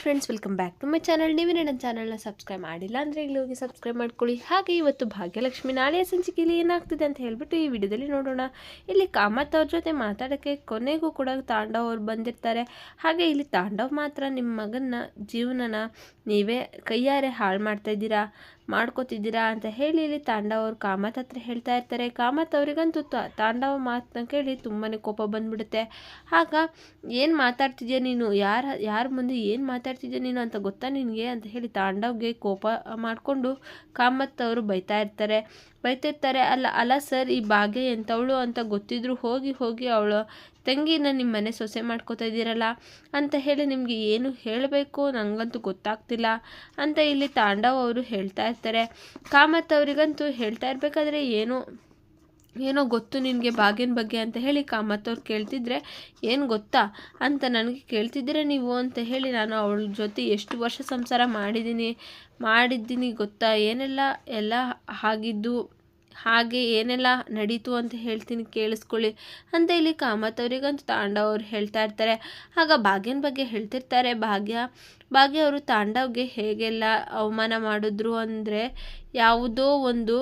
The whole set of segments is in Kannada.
Friends welcome back to my channel ನೀವೇ ನನ್ನ ಚಾನಲ್ನ ಸಬ್ಸ್ಕ್ರೈಬ್ ಮಾಡಿಲ್ಲ ಅಂದರೆ ಇಲ್ಲಿ ಹೋಗಿ ಸಬ್ಸ್ಕ್ರೈಬ್ ಮಾಡ್ಕೊಳ್ಳಿ. ಹಾಗೆ ಇವತ್ತು ಭಾಗ್ಯಲಕ್ಷ್ಮಿ ನಾಳೆಯ ಸಂಚಿಕೆಯಲ್ಲಿ ಏನಾಗ್ತಿದೆ ಅಂತ ಹೇಳ್ಬಿಟ್ಟು ಈ ವಿಡಿಯೋದಲ್ಲಿ ನೋಡೋಣ. ಇಲ್ಲಿ ಕಾಮತ್ ಅವ್ರ ಜೊತೆ ಮಾತಾಡೋಕ್ಕೆ ಕೊನೆಗೂ ಕೂಡ ತಾಂಡವ್ ಅವ್ರು ಬಂದಿರ್ತಾರೆ. ಹಾಗೆ ಇಲ್ಲಿ ತಾಂಡವ್ ಮಾತ್ರ ನಿಮ್ಮ ಮಗನ ಜೀವನನ ನೀವೇ ಕೈಯಾರೆ ಹಾಳು ಮಾಡ್ತಾ ಇದ್ದೀರಾ? ಮಾಡ್ಕೋತಿದ್ದೀರಾ ಅಂತ ಹೇಳಿ ಇಲ್ಲಿ ತಾಂಡವ್ ಅವ್ರು ಕಾಮತ್ ಹತ್ರ ಹೇಳ್ತಾ ಇರ್ತಾರೆ. ಕಾಮತ್ ಅವರಿಗಂತೂ ತಾಂಡವ ಮಾತನ್ನ ಕೇಳಿ ತುಂಬಾ ಕೋಪ ಬಂದ್ಬಿಡುತ್ತೆ. ಆಗ ಏನು ಮಾತಾಡ್ತಿದ್ಯಾ ನೀನು? ಯಾರ ಯಾರ ಮುಂದೆ ಏನು ಮಾತಾಡ್ತಿದ್ಯಾ ನೀನು ಅಂತ ಗೊತ್ತಾ ನಿನಗೆ? ಅಂತ ಹೇಳಿ ತಾಂಡವ್ಗೆ ಕೋಪ ಮಾಡಿಕೊಂಡು ಕಾಮತ್ ಅವರು ಬೈತಾ ಇರ್ತಾರೆ. ಬೈತಿರ್ತಾರೆ, ಅಲ್ಲ ಅಲ್ಲ ಸರ್, ಈ ಭಾಗ್ಯ ಎಂಥವಳು ಅಂತ ಗೊತ್ತಿದ್ರು ಹೋಗಿ ಹೋಗಿ ಅವಳು ತಂಗಿನ ನಿಮ್ಮ ಮನೆ ಸೊಸೆ ಮಾಡ್ಕೋತಾ ಇದ್ದೀರಲ್ಲ ಅಂತ ಹೇಳಿ ನಿಮಗೆ ಏನು ಹೇಳಬೇಕು? ನನಗಂತೂ ಗೊತ್ತಾಗ್ತಿಲ್ಲ ಅಂತ ಇಲ್ಲಿ ತಾಂಡವ್ ಅವರು ಹೇಳ್ತಾ ಇರ್ತಾರೆ. ಕಾಮತ್ ಅವರಿಗಂತೂ ಹೇಳ್ತಾ ಇರಬೇಕಾದ್ರೆ ಏನು? ಏನೋ ಗೊತ್ತು ನಿನಗೆ ಬಾಗಿನ ಬಗ್ಗೆ ಅಂತ ಹೇಳಿ ಕಾಮತ್ ಅವ್ರು ಕೇಳ್ತಿದ್ರೆ, ಏನು ಗೊತ್ತಾ? ಅಂತ ನನಗೆ ಕೇಳ್ತಿದ್ದೀರಾ ನೀವು? ಅಂತ ಹೇಳಿ ನಾನು ಅವಳ ಜೊತೆ ಎಷ್ಟು ವರ್ಷ ಸಂಸಾರ ಮಾಡಿದ್ದೀನಿ ಮಾಡಿದ್ದೀನಿ ಗೊತ್ತಾ? ಏನೆಲ್ಲ ಎಲ್ಲ ಆಗಿದ್ದು, ಹಾಗೆ ಏನೆಲ್ಲ ನಡೀತು ಅಂತ ಹೇಳ್ತೀನಿ, ಕೇಳಿಸ್ಕೊಳ್ಳಿ ಅಂತ ಇಲ್ಲಿ ಕಾಮತ್ ಅವರಿಗಂತೂ ತಾಂಡವ್ ಅವ್ರು ಹೇಳ್ತಾ ಇರ್ತಾರೆ. ಆಗ ಭಾಗ್ಯನ ಬಗ್ಗೆ ಹೇಳ್ತಿರ್ತಾರೆ, ಭಾಗ್ಯ ಭಾಗ್ಯ ಅವರು ತಾಂಡವ್ಗೆ ಹೇಗೆಲ್ಲ ಅವಮಾನ ಮಾಡಿದ್ರು? ಅಂದರೆ ಯಾವುದೋ ಒಂದು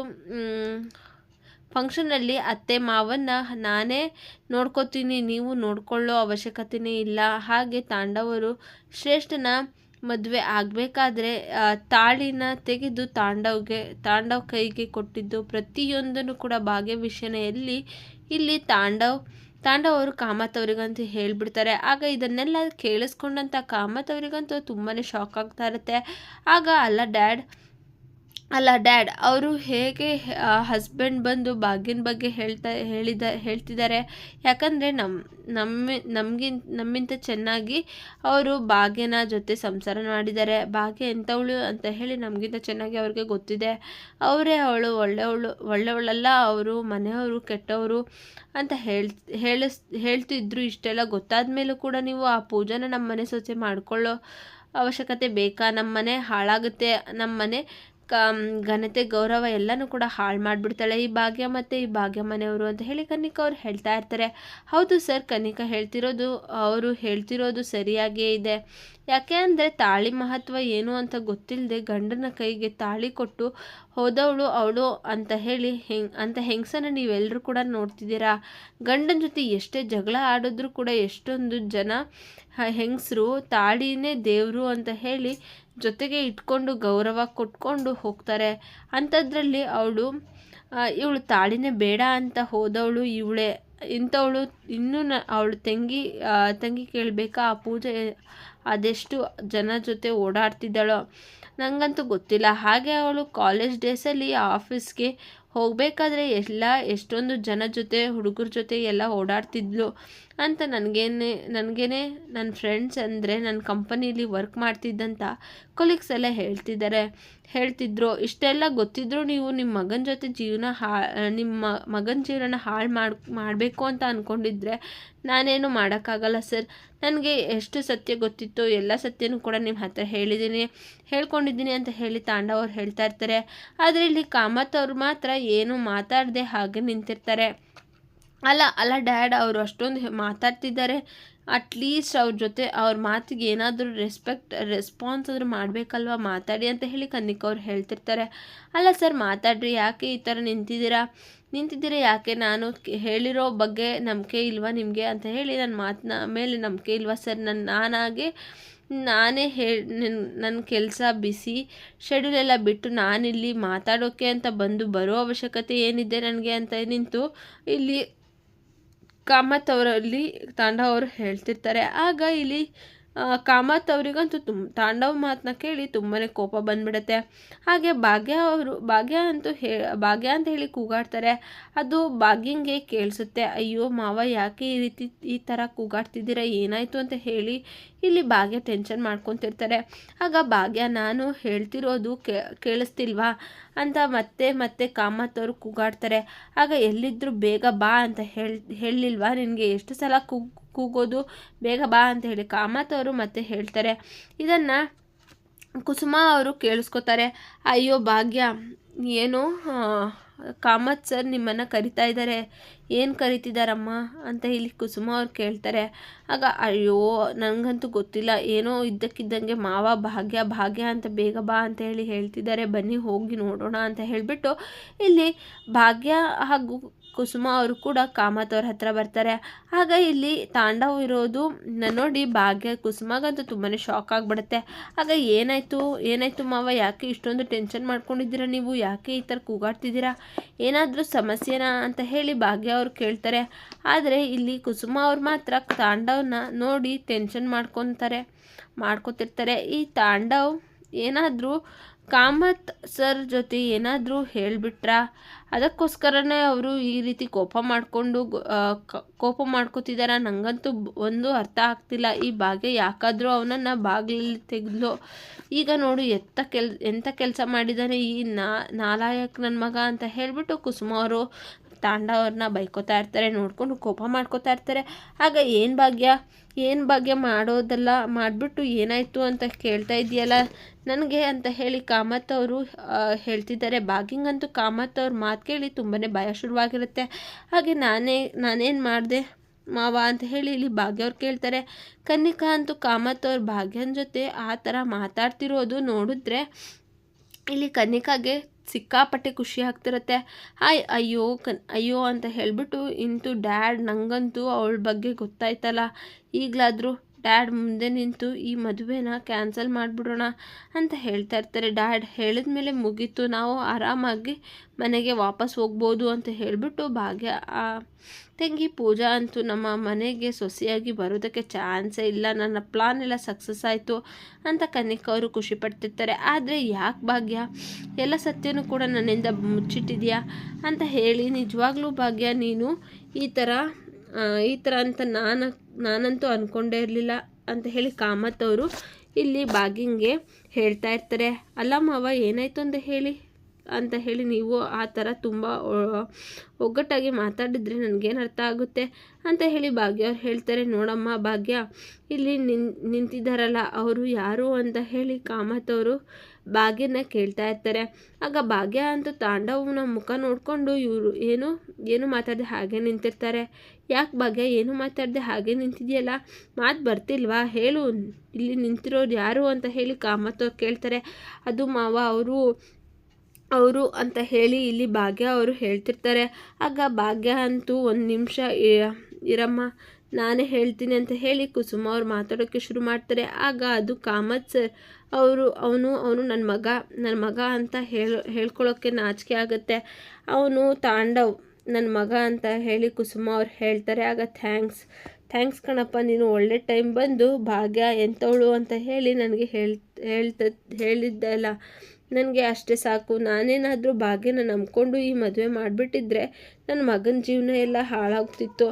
ಫಂಕ್ಷನಲ್ಲಿ ಅತ್ತೆ ಮಾವನ್ನ ನಾನೇ ನೋಡ್ಕೋತೀನಿ, ನೀವು ನೋಡ್ಕೊಳ್ಳೋ ಅವಶ್ಯಕತೆಯೇ ಇಲ್ಲ. ಹಾಗೆ ತಾಂಡವರು ಶ್ರೇಷ್ಠನ ಮದುವೆ ಆಗಬೇಕಾದ್ರೆ ತಾಳಿನ ತೆಗೆದು ತಾಂಡವ್ಗೆ, ತಾಂಡವ್ ಕೈಗೆ ಕೊಟ್ಟಿದ್ದು ಪ್ರತಿಯೊಂದನ್ನು ಕೂಡ ಭಾಗ್ಯ ವಿಷಯನೆಯಲ್ಲಿ ಇಲ್ಲಿ ತಾಂಡವ್ ತಾಂಡವ್ ಅವರು ಕಾಮತ್ ಅವರಿಗಂತೂ ಹೇಳಿಬಿಡ್ತಾರೆ. ಆಗ ಇದನ್ನೆಲ್ಲ ಕೇಳಿಸ್ಕೊಂಡಂಥ ಕಾಮತ್ ಅವರಿಗಂತೂ ತುಂಬಾ ಶಾಕ್ ಆಗ್ತಾ ಇರುತ್ತೆ. ಆಗ ಅಲ್ಲ ಡ್ಯಾಡ್ ಅಲ್ಲ, ಡ್ಯಾಡ್, ಅವರು ಹೇಗೆ ಹಸ್ಬೆಂಡ್ ಬಂದು ಭಾಗ್ಯನ ಬಗ್ಗೆ ಹೇಳ್ತಾ, ಹೇಳಿದ, ಹೇಳ್ತಿದ್ದಾರೆ? ಯಾಕಂದರೆ ನಮ್ಮ ನಮ್ಮ ನಮಗಿಂತ ನಮ್ಮಿಂತ ಚೆನ್ನಾಗಿ ಅವರು ಭಾಗ್ಯನ ಜೊತೆ ಸಂಸಾರ ಮಾಡಿದ್ದಾರೆ. ಭಾಗ್ಯ ಎಂಥವಳು ಅಂತ ಹೇಳಿ ನಮಗಿಂತ ಚೆನ್ನಾಗಿ ಅವ್ರಿಗೆ ಗೊತ್ತಿದೆ. ಅವರೇ ಅವಳು ಒಳ್ಳೆಯವಳು ಒಳ್ಳೆಯವಳಲ್ಲ ಅವರು ಮನೆಯವರು, ಕೆಟ್ಟವರು ಅಂತ ಹೇಳ್ ಹೇಳಿಸ್, ಹೇಳ್ತಿದ್ರು ಇಷ್ಟೆಲ್ಲ. ಗೊತ್ತಾದ ಮೇಲೂ ಕೂಡ ನೀವು ಆ ಪೂಜೆನ ನಮ್ಮ ಮನೆ ಸೊಸೆ ಮಾಡ್ಕೊಳ್ಳೋ ಅವಶ್ಯಕತೆ ಬೇಕಾ? ನಮ್ಮ ಮನೆ ಹಾಳಾಗುತ್ತೆ. ನಮ್ಮ ಮನೆ ಕ ಘನತೆ, ಗೌರವ ಎಲ್ಲನೂ ಕೂಡ ಹಾಳು ಮಾಡಿಬಿಡ್ತಾಳೆ ಈ ಭಾಗ್ಯ ಮತ್ತು ಈ ಭಾಗ್ಯ ಮನೆಯವರು ಅಂತ ಹೇಳಿ ಕನಿಕಾ ಅವ್ರು ಹೇಳ್ತಾ ಇರ್ತಾರೆ. ಹೌದು ಸರ್ ಕನಿಕಾ ಹೇಳ್ತಿರೋದು, ಅವರು ಹೇಳ್ತಿರೋದು ಸರಿಯಾಗಿಯೇ ಇದೆ. ಯಾಕೆ ಅಂದರೆ ತಾಳಿ ಮಹತ್ವ ಏನು ಅಂತ ಗೊತ್ತಿಲ್ಲದೆ ಗಂಡನ ಕೈಗೆ ತಾಳಿ ಕೊಟ್ಟು ಹೋದವಳು ಅವಳು ಅಂತ ಹೇಳಿ ಹೆಂಗ್ ಅಂತ ಹೆಂಗಸನ ನೀವೆಲ್ಲರೂ ಕೂಡ ನೋಡ್ತಿದ್ದೀರಾ? ಗಂಡನ ಜೊತೆ ಎಷ್ಟೇ ಜಗಳ ಆಡಿದ್ರು ಕೂಡ ಎಷ್ಟೊಂದು ಜನ ಹೆಂಗಸರು ತಾಳಿನೇ ದೇವರು ಅಂತ ಹೇಳಿ ಜೊತೆಗೆ ಇಟ್ಕೊಂಡು ಗೌರವ ಕೊಟ್ಕೊಂಡು ಹೋಗ್ತಾರೆ. ಅಂಥದ್ರಲ್ಲಿ ಅವಳು ಇವಳು ತಾಳಿನೇ ಬೇಡ ಅಂತ ಹೋದವಳು ಇವಳೇ. ಇಂಥವಳು ಇನ್ನೂ ನ, ಅವಳು ತಂಗಿ ತಂಗಿ ಕೇಳಬೇಕಾ? ಆ ಪೂಜೆ ಅದೆಷ್ಟು ಜನ ಜೊತೆ ಓಡಾಡ್ತಿದ್ದಾಳೋ ನನಗಂತೂ ಗೊತ್ತಿಲ್ಲ. ಹಾಗೆ ಅವಳು ಕಾಲೇಜ್ ಡೇಸಲ್ಲಿ ಆಫೀಸ್ಗೆ ಹೋಗಬೇಕಾದ್ರೆ ಎಲ್ಲ ಎಷ್ಟೊಂದು ಜನ ಜೊತೆ, ಹುಡುಗರ ಜೊತೆ ಎಲ್ಲ ಓಡಾಡ್ತಿದ್ಲು ಅಂತ ನನಗೇನೆ ನನಗೇನೆ ನನ್ನ ಫ್ರೆಂಡ್ಸ್ ಅಂದರೆ ನನ್ನ ಕಂಪನಿಲಿ ವರ್ಕ್ ಮಾಡ್ತಿದ್ದಂಥ ಕೊಲೀಗ್ಸ್ ಎಲ್ಲ ಹೇಳ್ತಿದ್ದಾರೆ. ಹೇಳ್ತಿದ್ರು, ಇಷ್ಟೆಲ್ಲ ಗೊತ್ತಿದ್ರು ನೀವು ನಿಮ್ಮ ಮಗನ ಜೊತೆ ಜೀವನ ಹಾ ನಿಮ್ಮ ಮಗನ ಜೀವನ ಹಾಳು ಮಾಡಿ, ಮಾಡಬೇಕು ಅಂತ ಅಂದ್ಕೊಂಡಿದ್ರೆ ನಾನೇನು ಮಾಡೋಕ್ಕಾಗಲ್ಲ ಸರ್. ನನಗೆ ಎಷ್ಟು ಸತ್ಯ ಗೊತ್ತಿತ್ತು ಎಲ್ಲ ಸತ್ಯನೂ ಕೂಡ ನಿಮ್ಮ ಹತ್ರ ಹೇಳಿದ್ದೀನಿ ಹೇಳ್ಕೊಂಡಿದ್ದೀನಿ ಅಂತ ಹೇಳಿ ತಾಂಡವ್ರು ಹೇಳ್ತಾ ಇರ್ತಾರೆ. ಆದರೆ ಇಲ್ಲಿ ಕಾಮತ್ ಅವ್ರು ಮಾತ್ರ ಏನು ಮಾತಾಡದೆ ಹಾಗೆ ನಿಂತಿರ್ತಾರೆ. ಅಲ್ಲ ಅಲ್ಲ ಡ್ಯಾಡ್, ಅವರು ಅಷ್ಟೊಂದು ಮಾತಾಡ್ತಿದ್ದಾರೆ. ಅಟ್ಲೀಸ್ಟ್ ಅವ್ರ ಜೊತೆ ಅವ್ರ ಮಾತಿಗೆ ಏನಾದರೂ ರೆಸ್ಪೆಕ್ಟ್ ರೆಸ್ಪಾನ್ಸ್ ಆದರೂ ಮಾಡಬೇಕಲ್ವ? ಮಾತಾಡಿ ಅಂತ ಹೇಳಿ ಕನ್ನಿಕ ಅವ್ರು ಹೇಳ್ತಿರ್ತಾರೆ. ಅಲ್ಲ ಸರ್, ಮಾತಾಡ್ರಿ. ಯಾಕೆ ಈ ಥರ ನಿಂತಿದ್ದೀರಾ? ನಿಂತಿದ್ದೀರಾ ಯಾಕೆ? ನಾನು ಹೇಳಿರೋ ಬಗ್ಗೆ ನಂಬಿಕೆ ಇಲ್ವಾ ನಿಮಗೆ? ಅಂತ ಹೇಳಿ ನನ್ನ ಮಾತನ್ನ ಮೇಲೆ ನಂಬಿಕೆ ಇಲ್ವಾ ಸರ್? ನನ್ನ ನಾನಾಗೆ, ನಾನೇ ಹೇಳಿ ನನ್ನ ಕೆಲಸ ಬಿಸಿ. ಶೆಡ್ಯೂಲ್ ಎಲ್ಲ ಬಿಟ್ಟು ನಾನಿಲ್ಲಿ ಮಾತಾಡೋಕ್ಕೆ ಅಂತ ಬಂದು ಬರೋ ಅವಶ್ಯಕತೆ ಏನಿದೆ ನನಗೆ ಅಂತ ನಿಂತು ಇಲ್ಲಿ ಕಾಮತ್ ಅವರಲ್ಲಿ ತಾಂಡ ಅವರು ಹೇಳ್ತಿರ್ತಾರೆ. ಆಗ ಇಲ್ಲಿ ಕಾಮತ್ ಅವರಿಗಂತೂ ತುಂಬ ತಾಂಡವ ಮಾತನ್ನ ಕೇಳಿ ತುಂಬಾ ಕೋಪ ಬಂದ್ಬಿಡುತ್ತೆ. ಹಾಗೆ ಭಾಗ್ಯ ಅವರು, ಭಾಗ್ಯ ಅಂತೂ ಹೇ, ಭಾಗ್ಯ ಅಂತ ಹೇಳಿ ಕೂಗಾಡ್ತಾರೆ. ಅದು ಭಾಗ್ಯಂಗೆ ಕೇಳಿಸುತ್ತೆ, ಅಯ್ಯೋ ಮಾವ ಯಾಕೆ ಈ ರೀತಿ, ಈ ಥರ ಕೂಗಾಡ್ತಿದ್ದೀರಾ, ಏನಾಯಿತು ಅಂತ ಹೇಳಿ ಇಲ್ಲಿ ಭಾಗ್ಯ ಟೆನ್ಷನ್ ಮಾಡ್ಕೊತಿರ್ತಾರೆ. ಆಗ ಭಾಗ್ಯ, ನಾನು ಹೇಳ್ತಿರೋದು ಕೇಳಿಸ್ತಿಲ್ವಾ? ಅಂತ ಮತ್ತೆ ಮತ್ತೆ ಕಾಮತ್ ಅವರು ಕೂಗಾಡ್ತಾರೆ. ಆಗ ಎಲ್ಲಿದ್ದರೂ ಬೇಗ ಬಾ ಅಂತ ಹೇಳಿ ಹೇಳಿಲ್ವಾ ನಿನಗೆ? ಎಷ್ಟು ಸಲ ಕೂಗ್ ಕೂಗೋದು, ಬೇಗ ಬಾ ಅಂತ ಹೇಳಿ ಕಾಮತ್ ಅವರು ಮತ್ತೆ ಹೇಳ್ತಾರೆ. ಇದನ್ನು ಕುಸುಮ ಅವರು ಕೇಳಿಸ್ಕೊತಾರೆ, ಅಯ್ಯೋ ಭಾಗ್ಯ, ಏನು ಕಾಮತ್ ಸರ್ ನಿಮ್ಮನ್ನು ಕರಿತಾ ಇದ್ದಾರೆ ಏನು ಕರಿತಿದ್ದಾರಮ್ಮ ಅಂತ ಇಲ್ಲಿ ಕುಸುಮ ಅವ್ರು ಕೇಳ್ತಾರೆ. ಆಗ, ಅಯ್ಯೋ ನನಗಂತೂ ಗೊತ್ತಿಲ್ಲ, ಏನೋ ಇದ್ದಕ್ಕಿದ್ದಂಗೆ ಮಾವ ಭಾಗ್ಯ ಭಾಗ್ಯ ಅಂತ ಬೇಗ ಬಾ ಅಂತ ಹೇಳಿ ಹೇಳ್ತಿದ್ದಾರೆ ಬನ್ನಿ ಹೋಗಿ ನೋಡೋಣ ಅಂತ ಹೇಳಿಬಿಟ್ಟು ಇಲ್ಲಿ ಭಾಗ್ಯ ಹಾಗೂ ಕುಸುಮ ಅವರು ಕೂಡ ಕಾಮತ್ ಅವ್ರ ಹತ್ರ ಬರ್ತಾರೆ. ಆಗ ಇಲ್ಲಿ ತಾಂಡವ್ ಇರೋದು ನೋಡಿ ಭಾಗ್ಯ ಕುಸುಮಗಂತೂ ತುಂಬಾ ಶಾಕ್ ಆಗಿಬಿಡುತ್ತೆ. ಆಗ ಏನಾಯಿತು? ಏನಾಯಿತು ಮಾವ? ಯಾಕೆ ಇಷ್ಟೊಂದು ಟೆನ್ಷನ್ ಮಾಡ್ಕೊಂಡಿದ್ದೀರಾ ನೀವು? ಯಾಕೆ ಈ ಥರ ಕೂಗಾಡ್ತಿದ್ದೀರಾ? ಏನಾದರೂ ಸಮಸ್ಯೆನಾ ಅಂತ ಹೇಳಿ ಭಾಗ್ಯ ಅವ್ರು ಕೇಳ್ತಾರೆ. ಆದರೆ ಇಲ್ಲಿ ಕುಸುಮ ಅವ್ರು ಮಾತ್ರ ತಾಂಡವ್ನ ನೋಡಿ ಟೆನ್ಷನ್ ಮಾಡ್ಕೊತಾರೆ, ಮಾಡ್ಕೊತಿರ್ತಾರೆ. ಈ ತಾಂಡವ್ ಏನಾದರೂ ಕಾಮತ್ ಸರ್ ಜೊತೆ ಏನಾದರೂ ಹೇಳಿಬಿಟ್ರಾ? ಅದಕ್ಕೋಸ್ಕರನೇ ಅವರು ಈ ರೀತಿ ಕೋಪ ಮಾಡಿಕೊಂಡು ಕೋಪ ಮಾಡ್ಕೋತಿದ್ದಾರೆ ನನಗಂತೂ ಒಂದು ಅರ್ಥ ಆಗ್ತಿಲ್ಲ. ಈ ಭಾಗ್ಯ ಯಾಕಾದರೂ ಅವನನ್ನು ಬಾಗಿಲಲ್ಲಿ ತೆಗೆದ್ಲು. ಈಗ ನೋಡು, ಎತ್ತ ಕೆಲ್ ಎಂಥ ಕೆಲಸ ಮಾಡಿದ್ದಾನೆ ಈ ನಾಲಾಯಕ್ ನನ್ನ ಮಗ ಅಂತ ಹೇಳಿಬಿಟ್ಟು ಕುಸುಮ ಅವರು ತಾಂಡವ್ರನ್ನ ಬೈಕೋತಾ ಇರ್ತಾರೆ, ನೋಡ್ಕೊಂಡು ಕೋಪ ಮಾಡ್ಕೋತಾ ಇರ್ತಾರೆ. ಆಗ ಏನು ಭಾಗ್ಯ? ಏನು ಭಾಗ್ಯ ಮಾಡೋದಲ್ಲ ಮಾಡಿಬಿಟ್ಟು ಏನಾಯಿತು ಅಂತ ಕೇಳ್ತಾ ಇದೆಯಲ್ಲ ನನಗೆ ಅಂತ ಹೇಳಿ ಕಾಮತ್ ಅವರು ಹೇಳ್ತಿದ್ದಾರೆ. ಭಾಗ್ಯಂಗಂತೂ ಕಾಮತ್ ಅವ್ರ ಮಾತು ಕೇಳಿ ತುಂಬಾ ಭಯ ಶುರುವಾಗಿರುತ್ತೆ. ಹಾಗೆ ನಾನೇ, ನಾನೇನು ಮಾಡಿದೆ? ಮಾವ ಅಂತ ಹೇಳಿ ಇಲ್ಲಿ ಭಾಗ್ಯ ಅವ್ರು ಕೇಳ್ತಾರೆ. ಕನ್ನಿಕಾ ಅಂತೂ ಕಾಮತ್ ಅವ್ರ ಭಾಗ್ಯನ ಜೊತೆ ಆ ಥರ ಮಾತಾಡ್ತಿರೋದು ನೋಡಿದ್ರೆ ಇಲ್ಲಿ ಕನ್ನಿಕಾಗೆ ಸಿಕ್ಕಾಪಟ್ಟೆ ಖುಷಿ ಆಗ್ತಿರುತ್ತೆ. ಹಾಯ್, ಅಯ್ಯೋ, ಕನ್, ಅಯ್ಯೋ ಅಂತ ಹೇಳಿಬಿಟ್ಟು ಇಂತೂ ಡ್ಯಾಡ್ ನನಗಂತೂ ಅವಳ ಬಗ್ಗೆ ಗೊತ್ತಾಯ್ತಲ್ಲ. ಈಗಲಾದರೂ ಡ್ಯಾಡ್ ಮುಂದೆ ನಿಂತು, ಈ ಮದುವೆನ ಕ್ಯಾನ್ಸಲ್ ಮಾಡಿಬಿಡೋಣ ಅಂತ ಹೇಳ್ತಾ ಇರ್ತಾರೆ. ಡ್ಯಾಡ್ ಹೇಳಿದ ಮೇಲೆ ಮುಗೀತು. ನಾವು ಆರಾಮಾಗಿ ಮನೆಗೆ ವಾಪಸ್ ಹೋಗ್ಬೋದು ಅಂತ ಹೇಳಿಬಿಟ್ಟು ಭಾಗ್ಯ ತಂಗಿ ಪೂಜಾ ಅಂತೂ ನಮ್ಮ ಮನೆಗೆ ಸೊಸೆಯಾಗಿ ಬರೋದಕ್ಕೆ ಚಾನ್ಸೇ ಇಲ್ಲ. ನನ್ನ ಪ್ಲಾನ್ ಎಲ್ಲ ಸಕ್ಸಸ್ ಆಯಿತು ಅಂತ ಕನಿಕ ಅವರು ಖುಷಿ ಪಡ್ತಿರ್ತಾರೆ. ಆದರೆ ಯಾಕೆ ಭಾಗ್ಯ? ಎಲ್ಲ ಸತ್ಯನೂ ಕೂಡ ನನ್ನಿಂದ ಮುಚ್ಚಿಟ್ಟಿದೆಯಾ? ಅಂತ ಹೇಳಿ, ನಿಜವಾಗ್ಲೂ ಭಾಗ್ಯ, ನೀನು ಈ ಥರ ಈ ಥರ ಅಂತ ನಾನು, ನಾನಂತೂ ಅಂದ್ಕೊಂಡೇ ಇರಲಿಲ್ಲ ಅಂತ ಹೇಳಿ ಕಾಮತ್ ಅವರು ಇಲ್ಲಿ ಬಾಗಿಂಗೆ ಹೇಳ್ತಾ ಇರ್ತಾರೆ. ಅಲ್ಲ ಮಾವ, ಏನಾಯ್ತು ಅಂತ ಹೇಳಿ? ಅಂತ ಹೇಳಿ ನೀವು ಆ ಥರ ತುಂಬ ಒಗ್ಗಟ್ಟಾಗಿ ಮಾತಾಡಿದ್ರೆ ನನಗೇನು ಅರ್ಥ ಆಗುತ್ತೆ ಅಂತ ಹೇಳಿ ಭಾಗ್ಯ ಅವ್ರು ಹೇಳ್ತಾರೆ, ನೋಡಮ್ಮ ಭಾಗ್ಯ, ಇಲ್ಲಿ ನಿನ್ ನಿಂತಿದ್ದಾರಲ್ಲ ಅವರು ಯಾರು ಅಂತ ಹೇಳಿ ಕಾಮತ್ ಅವರು ಭಾಗ್ಯನ ಕೇಳ್ತಾ ಇರ್ತಾರೆ. ಆಗ ಭಾಗ್ಯ ಅಂತೂ ತಾಂಡವನ ಮುಖ ನೋಡಿಕೊಂಡು ಇವರು ಏನು ಏನು ಮಾತಾಡದೆ ಹಾಗೆ ನಿಂತಿರ್ತಾರೆ. ಯಾಕೆ ಭಾಗ್ಯ, ಏನು ಮಾತಾಡದೆ ಹಾಗೆ ನಿಂತಿದೆಯಲ್ಲ? ಮಾತು ಬರ್ತಿಲ್ವಾ? ಹೇಳು, ಇಲ್ಲಿ ನಿಂತಿರೋರು ಯಾರು ಅಂತ ಹೇಳಿ ಕಾಮತ್ ಅವ್ರು ಕೇಳ್ತಾರೆ. ಅದು ಮಾವ, ಅವರು ಅವರು ಅಂತ ಹೇಳಿ ಇಲ್ಲಿ ಭಾಗ್ಯ ಅವರು ಹೇಳ್ತಿರ್ತಾರೆ. ಆಗ ಭಾಗ್ಯ ಅಂತೂ ಒಂದು ನಿಮಿಷ ಇರಮ್ಮ, ನಾನೇ ಹೇಳ್ತೀನಿ ಅಂತ ಹೇಳಿ ಕುಸುಮ ಅವ್ರು ಮಾತಾಡೋಕ್ಕೆ ಶುರು ಮಾಡ್ತಾರೆ. ಆಗ ಅದು ಕಾಮತ್ ಸರ್ ಅವರು, ಅವನು ಅವನು ನನ್ನ ಮಗ ನನ್ನ ಮಗ ಅಂತ ಹೇಳ ಹೇಳ್ಕೊಳ್ಳೋಕ್ಕೆ ನಾಚಿಕೆ ಆಗುತ್ತೆ. ಅವನು ತಾಂಡವ್ ನನ್ನ ಮಗ ಅಂತ ಹೇಳಿ ಕುಸುಮ ಅವ್ರು ಹೇಳ್ತಾರೆ. ಆಗ ಥ್ಯಾಂಕ್ಸ್ ಥ್ಯಾಂಕ್ಸ್ ಕಣಪ್ಪ, ನೀನು ಒಳ್ಳೆ ಟೈಮ್ ಬಂದು ಭಾಗ್ಯ ಎಂಥವಳು ಅಂತ ಹೇಳಿ ನನಗೆ ಹೇಳ್ ಹೇಳ್ತ ಹೇಳಿದ್ದಲ್ಲ ನನಗೆ ಅಷ್ಟೇ ಸಾಕು. ನಾನೇನಾದರೂ ಭಾಗ್ಯನ ನಂಬಿಕೊಂಡು ಈ ಮದುವೆ ಮಾಡಿಬಿಟ್ಟಿದ್ರೆ ನನ್ನ ಮಗನ ಜೀವನ ಎಲ್ಲ ಹಾಳಾಗ್ತಿತ್ತು.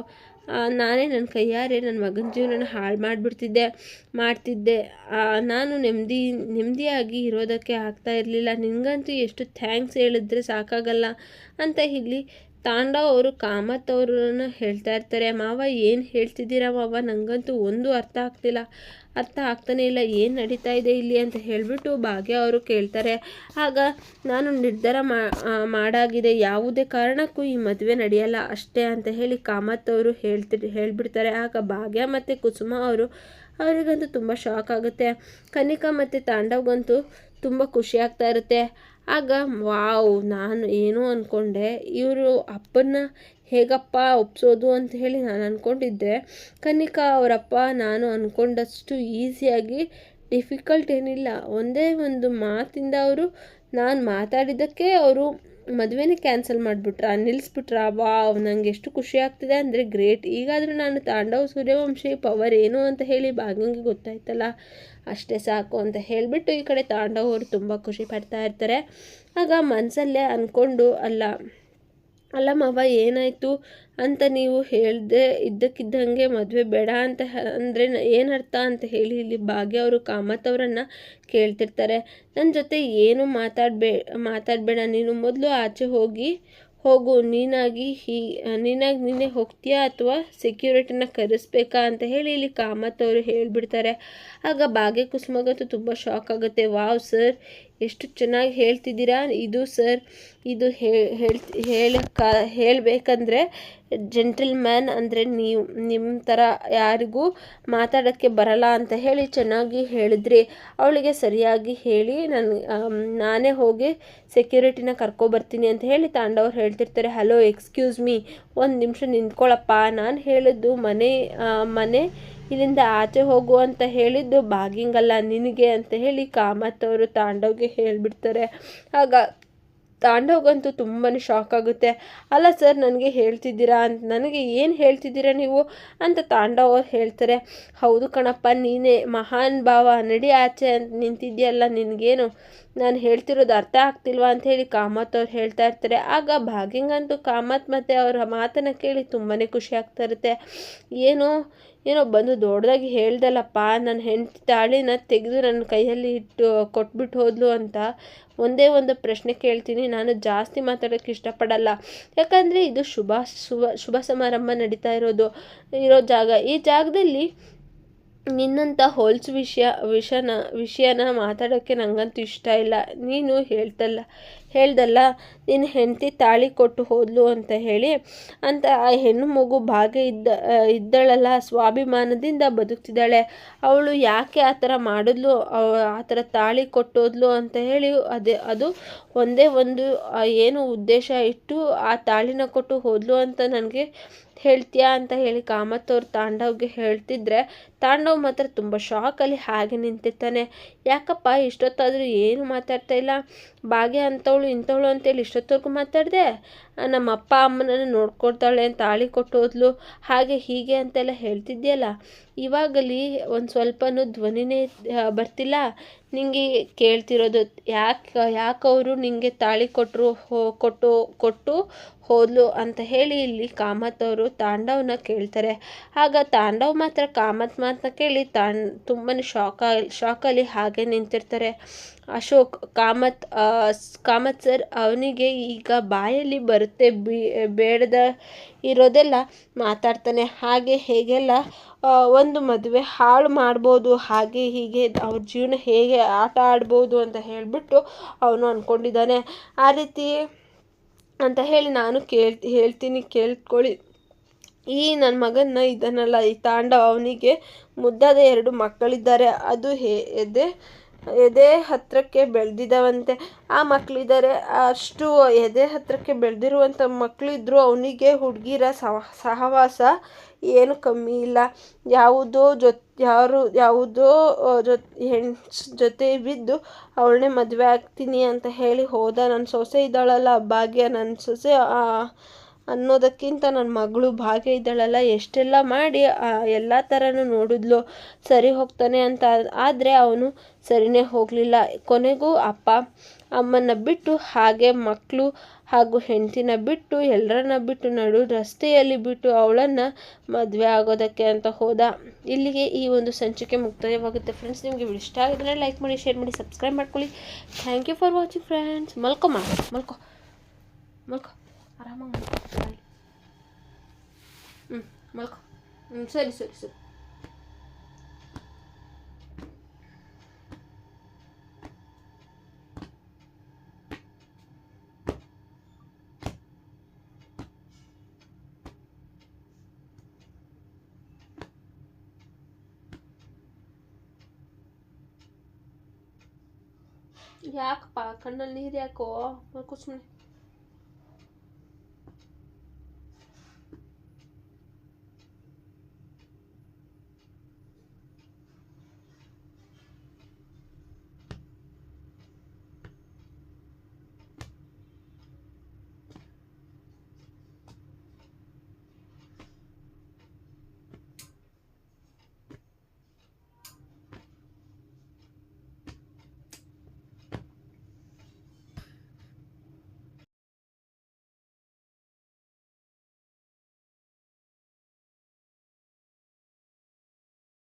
ನಾನೇ ನನ್ನ ಕೈಯಾರೆ ನನ್ನ ಮಗನ ಜೀವನನ ಹಾಳು ಮಾಡಿಬಿಡ್ತಿದ್ದೆ, ಮಾಡ್ತಿದ್ದೆ. ನಾನು ನೆಮ್ಮದಿ ನೆಮ್ಮದಿಯಾಗಿ ಇರೋದಕ್ಕೆ ಆಗ್ತಾ ಇರಲಿಲ್ಲ. ನಿನಗಂತೂ ಎಷ್ಟು ಥ್ಯಾಂಕ್ಸ್ ಹೇಳಿದ್ರೆ ಸಾಕಾಗಲ್ಲ ಅಂತ ಇಲ್ಲಿ ತಾಂಡವ್ ಅವರು ಕಾಮತ್ ಅವ್ರನ್ನ ಹೇಳ್ತಾ ಇರ್ತಾರೆ, ಮಾವ, ಏನು ಹೇಳ್ತಿದ್ದೀರಾ ಮಾವ? ನನಗಂತೂ ಒಂದು ಅರ್ಥ ಆಗ್ತಿಲ್ಲ. ಅರ್ಥ ಆಗ್ತಾನೆ ಇಲ್ಲ. ಏನು ನಡೀತಾ ಇದೆ ಇಲ್ಲಿ? ಅಂತ ಹೇಳಿಬಿಟ್ಟು ಭಾಗ್ಯ ಅವರು ಕೇಳ್ತಾರೆ. ಆಗ ನಾನು ನಿರ್ಧಾರ ಮಾಡಾಗಿದೆ. ಯಾವುದೇ ಕಾರಣಕ್ಕೂ ಈ ಮದುವೆ ನಡೆಯಲ್ಲ ಅಷ್ಟೇ ಅಂತ ಹೇಳಿ ಕಾಮತ್ ಅವರು ಹೇಳ್ತಿ, ಹೇಳಿಬಿಡ್ತಾರೆ. ಆಗ ಭಾಗ್ಯ ಮತ್ತು ಕುಸುಮ ಅವರು, ಅವರಿಗಂತೂ ತುಂಬ ಶಾಕ್ ಆಗುತ್ತೆ. ಕನಿಕಾ ಮತ್ತು ತಾಂಡವ್ಗಂತೂ ತುಂಬ ಖುಷಿ ಆಗ್ತಾ ಇರುತ್ತೆ. ಆಗ, ವಾವ್, ನಾನು ಏನು ಅಂದ್ಕೊಂಡೆ ಇವರು ಅಪ್ಪನ ಹೇಗಪ್ಪ ಒಪ್ಸೋದು ಅಂತ ಹೇಳಿ ನಾನು ಅಂದ್ಕೊಂಡಿದ್ದೆ ಕನಿಕಾ ಅವರಪ್ಪ ನಾನು ಅಂದ್ಕೊಂಡಷ್ಟು ಈಸಿಯಾಗಿ ಡಿಫಿಕಲ್ಟ್ ಏನಿಲ್ಲ. ಒಂದೇ ಒಂದು ಮಾತಿಂದ ಅವರು, ನಾನು ಮಾತಾಡಿದ್ದಕ್ಕೆ ಅವರು ಮದುವೆನೇ ಕ್ಯಾನ್ಸಲ್ ಮಾಡಿಬಿಟ್ರಾ ನಿಲ್ಲಿಸ್ಬಿಟ್ರಾ ವಾವ್ ನನಗೆ ಎಷ್ಟು ಖುಷಿ ಆಗ್ತಿದೆ ಅಂದರೆ ಗ್ರೇಟ್. ಈಗಾದರೂ ನಾನು ತಾಂಡವ್ ಸೂರ್ಯವಂಶಿ ಪವರ್ ಏನು ಅಂತ ಹೇಳಿ ಬಾಗಿಂಗೆ ಗೊತ್ತಾಯ್ತಲ್ಲ. ಅಷ್ಟೇ ಸಾಕು ಅಂತ ಹೇಳಿಬಿಟ್ಟು ಈ ಕಡೆ ತಾಂಡವರು ತುಂಬ ಖುಷಿ ಪಡ್ತಾ ಇರ್ತಾರೆ. ಆಗ ಮನಸಲ್ಲೇ ಅಂದ್ಕೊಂಡು ಅಲ್ಲ ಅಲ್ಲ ಮಾವ, ಏನಾಯಿತು ಅಂತ ನೀವು ಹೇಳಿದೆ ಇದ್ದಕ್ಕಿದ್ದಂಗೆ ಮದುವೆ ಬೇಡ ಅಂತ ಅಂದರೆ ಏನರ್ಥ ಅಂತ ಹೇಳಿ ಇಲ್ಲಿ ಭಾಗ್ಯ ಅವರು ಕಾಮತ್ ಅವರನ್ನು ಕೇಳ್ತಿರ್ತಾರೆ. ನನ್ನ ಜೊತೆ ಏನು ಮಾತಾಡಬೇ, ಮಾತಾಡಬೇಡ. ನೀನು ಮೊದಲು ಆಚೆ ಹೋಗಿ ಹೋಗು, ನೀನಾಗಿ ಹೀ ನೀನಾಗಿ ನೀನೇ ಹೋಗ್ತೀಯಾ ಅಥವಾ ಸೆಕ್ಯೂರಿಟಿನ ಕರೆಸ್ಬೇಕಾ ಅಂತ ಹೇಳಿ ಇಲ್ಲಿ ಕಾಮತ್ ಅವರು ಹೇಳಿಬಿಡ್ತಾರೆ. ಆಗ ಭಾಗ್ಯ ಕುಸುಮಗಂತೂ ತುಂಬ ಶಾಕ್ ಆಗುತ್ತೆ. ವಾವ್ ಸರ್ ಎಷ್ಟು ಚೆನ್ನಾಗಿ ಹೇಳ್ತಿದ್ದೀರಾ? ಇದು ಸರ್, ಇದು ಹೇಳ್ತಿ ಹೇಳಕ್ಕ ಹೇಳಬೇಕಂದ್ರೆ ಜೆಂಟಲ್ ಮ್ಯಾನ್ ಅಂದರೆ ನೀವು ನಿಮ್ಮ ಥರ ಯಾರಿಗೂ ಮಾತಾಡೋಕ್ಕೆ ಬರಲ್ಲ ಅಂತ ಹೇಳಿ ಚೆನ್ನಾಗಿ ಹೇಳಿದ್ರಿ. ಅವಳಿಗೆ ಸರಿಯಾಗಿ ಹೇಳಿ ನಾನು ನಾನೇ ಹೋಗಿ ಸೆಕ್ಯೂರಿಟಿನ ಕರ್ಕೊಬರ್ತೀನಿ ಅಂತ ಹೇಳಿ ತಾಂಡವ್ರು ಹೇಳ್ತಿರ್ತಾರೆ. ಹಲೋ, ಎಕ್ಸ್ಕ್ಯೂಸ್ ಮೀ, ಒಂದು ನಿಮಿಷ ನಿಂತ್ಕೊಳ್ಳಪ್ಪ ನಾನು ಹೇಳಿದ್ದು ಮನೆ ಮನೆ ಇಲ್ಲಿಂದ ಆಚೆ ಹೋಗು ಅಂತ ಹೇಳಿದ್ದು, ಬಾಗಿಂಗಲ್ಲ ನಿನಗೆ ಅಂತ ಹೇಳಿ ಕಾಮತ್ ಅವರು ತಾಂಡವ್ಗೆ ಹೇಳಿಬಿಡ್ತಾರೆ. ಆಗ ತಾಂಡವ್ಗಂತೂ ತುಂಬಾ ಶಾಕ್ ಆಗುತ್ತೆ. ಅಲ್ಲ ಸರ್ ನನಗೆ ಹೇಳ್ತಿದ್ದೀರಾ? ಅಂತ ನನಗೆ ಏನು ಹೇಳ್ತಿದ್ದೀರಾ ನೀವು? ಅಂತ ತಾಂಡವ್ ಅವ್ರು ಹೇಳ್ತಾರೆ. ಹೌದು ಕಣಪ್ಪ, ನೀನೇ ಮಹಾನ್ ಭಾವ, ನಡಿ ಆಚೆ ಅಂತ ನಿಂತಿದ್ಯಲ್ಲ ನಿನಗೇನು? ನಾನು ಹೇಳ್ತಿರೋದು ಅರ್ಥ ಆಗ್ತಿಲ್ವಾ ಅಂತ ಹೇಳಿ ಕಾಮತ್ ಅವ್ರು ಹೇಳ್ತಾ ಇರ್ತಾರೆ. ಆಗ ಭಾಗಿಂಗಂತೂ ಕಾಮತ್ ಮತ್ತು ಅವರ ಮಾತನ್ನು ಕೇಳಿ ತುಂಬಾ ಖುಷಿ ಆಗ್ತಾ ಇರುತ್ತೆ. ಏನು, ಏನೋ ಬಂದು ದೊಡ್ಡದಾಗಿ ಹೇಳ್ದಲ್ಲಪ್ಪ ನನ್ನ ಹೆಂಡತಿ ತಾಳಿನ ತೆಗೆದು ನನ್ನ ಕೈಯಲ್ಲಿ ಇಟ್ಟು ಕೊಟ್ಬಿಟ್ಟು ಹೋದ್ಲು ಅಂತ ಒಂದೇ ಒಂದು ಪ್ರಶ್ನೆ ಕೇಳ್ತೀನಿ. ನಾನು ಜಾಸ್ತಿ ಮಾತಾಡೋಕ್ಕೆ ಇಷ್ಟಪಡಲ್ಲ. ಯಾಕಂದರೆ ಇದು ಶುಭ ಶುಭ ಶುಭ ಸಮಾರಂಭ ನಡೀತಾ ಇರೋದು, ಇರೋ ಜಾಗ. ಈ ಜಾಗದಲ್ಲಿ ನಿನ್ನಂಥ ಹೋಲ್ಸ್ ವಿಷಯ, ವಿಷಯನ ವಿಷಯನ ಮಾತಾಡೋಕ್ಕೆ ನನಗಂತೂ ಇಷ್ಟ ಇಲ್ಲ. ನೀನು ಹೇಳ್ತಲ್ಲ, ಹೇಳ್ದಲ್ಲ, ನಿನ್ನ ಹೆಂಡತಿ ತಾಳಿ ಕೊಟ್ಟು ಹೋದ್ಲು ಅಂತ ಹೇಳಿ ಅಂತ ಆ ಹೆಣ್ಣು ಮಗು ಭಾಗ್ಯ ಇದ್ದ, ಇದ್ದಳಲ್ಲ, ಸ್ವಾಭಿಮಾನದಿಂದ ಬದುಕ್ತಿದ್ದಾಳೆ. ಅವಳು ಯಾಕೆ ಆ ಥರ ಮಾಡಿದ್ಲು ಆ ಥರ ತಾಳಿ ಕೊಟ್ಟೋದ್ಲು ಅಂತ ಹೇಳಿ ಅದೇ, ಅದು ಒಂದೇ ಒಂದು ಏನು ಉದ್ದೇಶ ಇಟ್ಟು ಆ ತಾಳಿನ ಕೊಟ್ಟು ಹೋದ್ಲು ಅಂತ ನನಗೆ ಹೇಳ್ತೀಯಾ ಅಂತ ಹೇಳಿ ಕಾಮತ್ ಅವ್ರು ತಾಂಡವ್ಗೆ ಹೇಳ್ತಿದ್ರೆ ತಾಂಡವ್ ಮಾತ್ರ ತುಂಬ ಶಾಕಲ್ಲಿ ಹಾಗೆ ನಿಂತಿರ್ತಾನೆ. ಯಾಕಪ್ಪ ಇಷ್ಟೊತ್ತಾದರೂ ಏನು ಮಾತಾಡ್ತಾ ಇಲ್ಲ? ಭಾಗ್ಯ ಅಂಥವಳು, ಇಂಥವಳು ಅಂತೇಳಿ ಇಷ್ಟೊತ್ತವರೆಗೂ ಮಾತಾಡಿದೆ? ನಮ್ಮ ಅಪ್ಪ ಅಮ್ಮನನ್ನು ನೋಡ್ಕೊಳ್ತಾಳೆ ಅಂತ ಕೊಟ್ಟು ಕೊಟ್ಟೋದ್ಲು. ಹಾಗೆ ಹೀಗೆ ಅಂತೆಲ್ಲ ಹೇಳ್ತಿದ್ಯಲ್ಲ. ಇವಾಗಲಿ ಒಂದು ಸ್ವಲ್ಪನೂ ಧ್ವನಿನೇ ಬರ್ತಿಲ್ಲ. ನಿಂಗೆ ಕೇಳ್ತಿರೋದು ಯಾಕೆ, ಯಾಕವರು ನಿಮಗೆ ತಾಳಿ ಕೊಟ್ಟರು ಹೋ, ಕೊಟ್ಟು ಕೊಟ್ಟು ಹೋದ್ಲು ಅಂತ ಹೇಳಿ ಇಲ್ಲಿ ಕಾಮತ್ ಅವರು ತಾಂಡವನ ಕೇಳ್ತಾರೆ. ಆಗ ತಾಂಡವ್ ಮಾತ್ರ ಕಾಮತ್ ಮಾತನ್ನ ಕೇಳಿ ತಾಂಡ್ ತುಂಬಾ ಶಾಕ ಶಾಕಲ್ಲಿ ಹಾಗೆ ನಿಂತಿರ್ತಾರೆ. ಅಶೋಕ್, ಕಾಮತ್ ಕಾಮತ್ ಸರ್ ಅವನಿಗೆ ಈಗ ಬಾಯಲ್ಲಿ ಬರುತ್ತೆ ಬೇಡದ ಇರೋದೆಲ್ಲ ಮಾತಾಡ್ತಾನೆ. ಹಾಗೆ ಹೇಗೆಲ್ಲ ಒಂದು ಮದುವೆ ಹಾಳು ಮಾಡ್ಬೋದು, ಹಾಗೆ ಹೀಗೆ ಅವ್ರ ಜೀವನ ಹೇಗೆ ಆಟ ಆಡ್ಬೋದು ಅಂತ ಹೇಳಿಬಿಟ್ಟು ಅವನು ಅಂದ್ಕೊಂಡಿದ್ದಾನೆ ಆ ರೀತಿ ಅಂತ ಹೇಳಿ ನಾನು ಕೇಳ್ತಿ, ಹೇಳ್ತೀನಿ, ಕೇಳ್ಕೊಳ್ಳಿ. ಈ ನನ್ನ ಮಗನ ಇದನ್ನೆಲ್ಲ ಈ ತಾಂಡವ ಅವನಿಗೆ ಮುದ್ದಾದ ಎರಡು ಮಕ್ಕಳಿದ್ದಾರೆ. ಅದು ಹೇ, ಎದೆ ಎದೆ ಹತ್ತಿರಕ್ಕೆ ಬೆಳೆದಿದ್ದಾವಂತೆ ಆ ಮಕ್ಕಳಿದ್ದಾರೆ. ಅಷ್ಟು ಎದೆ ಹತ್ತಿರಕ್ಕೆ ಬೆಳೆದಿರುವಂಥ ಮಕ್ಕಳಿದ್ರು ಅವನಿಗೆ ಹುಡುಗಿರ ಸಹವಾಸ ಏನು ಕಮ್ಮಿ ಇಲ್ಲ. ಯಾವುದೋ ಜೊತೆ, ಯಾರು, ಯಾವುದೋ ಜೊತೆ, ಹೆಣ್, ಜೊತೆ ಬಿದ್ದು ಅವಳನ್ನೇ ಮದುವೆ ಆಗ್ತೀನಿ ಅಂತ ಹೇಳಿ ಹೋದ. ನನ್ನ ಸೊಸೆ ಇದ್ದಾಳಲ್ಲ, ಭಾಗ್ಯ ನನ್ನ ಸೊಸೆ ಅನ್ನೋದಕ್ಕಿಂತ ನನ್ನ ಮಗಳು ಭಾಗ್ಯ ಇದ್ದಾಳಲ್ಲ, ಎಷ್ಟೆಲ್ಲ ಮಾಡಿ ಎಲ್ಲ ಥರನೂ ನೋಡಿದ್ಲು. ಸರಿ ಹೋಗ್ತಾನೆ ಅಂತ ಆದರೆ ಅವನು ಸರಿನೇ ಹೋಗಲಿಲ್ಲ. ಕೊನೆಗೂ ಅಪ್ಪ ಅಮ್ಮನ ಬಿಟ್ಟು, ಹಾಗೆ ಮಕ್ಕಳು ಹಾಗೂ ಹೆಂಡತಿನ ಬಿಟ್ಟು ಎಲ್ಲರನ್ನ ಬಿಟ್ಟು, ನಡು ರಸ್ತೆಯಲ್ಲಿ ಬಿಟ್ಟು ಅವಳನ್ನು ಮದುವೆ ಆಗೋದಕ್ಕೆ ಅಂತ ಹೋದ. ಇಲ್ಲಿಗೆ ಈ ಒಂದು ಸಂಚಿಕೆ ಮುಕ್ತಾಯವಾಗುತ್ತೆ. ಫ್ರೆಂಡ್ಸ್ ನಿಮಗೆ ಇಷ್ಟ ಆಗಿದ್ರೆ ಲೈಕ್ ಮಾಡಿ ಶೇರ್ ಮಾಡಿ ಸಬ್ಸ್ಕ್ರೈಬ್ ಮಾಡ್ಕೊಳ್ಳಿ. Thank you for watching friends ಮಲ್ಕೊ ಮಾ ಮಲ್ಕೊ ಮಲ್ಕೊ ಆರಾಮಾಗಿ ಹ್ಞೂ ಮಲ್ಕೊ ಹ್ಞೂ ಸರಿ ಸರಿ ಸರಿ ಯಾಕಪ್ಪ ಕಣ್ಣಲ್ಲಿ ನೀರು ಯಾಕೋ ಕೂತ್ಸುಮ್ಮನೆ